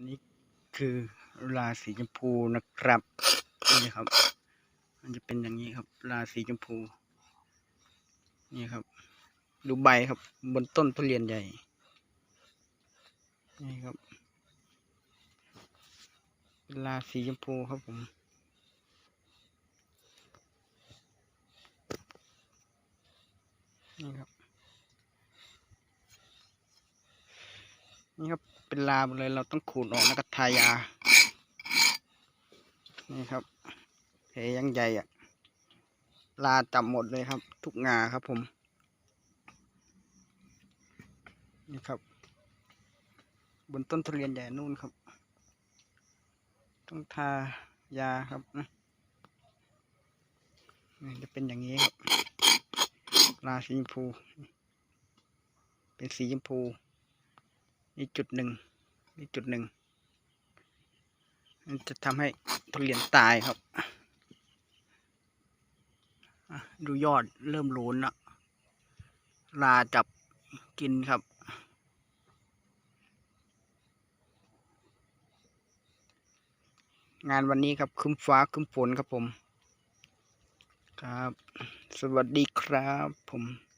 นนี้คือลาสีชมพูนะครับนี่ครับ มันจะเป็นอย่างนี้ครับ ลาสีชมพู นี่ครับ ดูใบครับ บนต้นทุเรียนใหญ่ นี่ครับ ลาสีชมพูครับผมนี่ครับ นี่ครับเป็นลาหมดเลยเราต้องขูดออกแล้วก็ทายา นี่ครับแผลยังใหญ่อะลาจับหมดเลยครับ ทุกงาครับผม นี่ครับ บนต้นทุเรียนใหญ่นู่นครับ ต้องทายาครับนะนี่จะเป็นอย่างนี้ครับลาสีชมพู เป็นสีชมพู นี่จุดหนึ่งนี่จุดหนึ่งมันจะทำให้ทุเรียนตายครับดูยอดเริ่มโหลนละลาจับกินครับ งานวันนี้ครับคึ้มฟ้าคึ้มฝนครับผม ครับ สวัสดีครับผม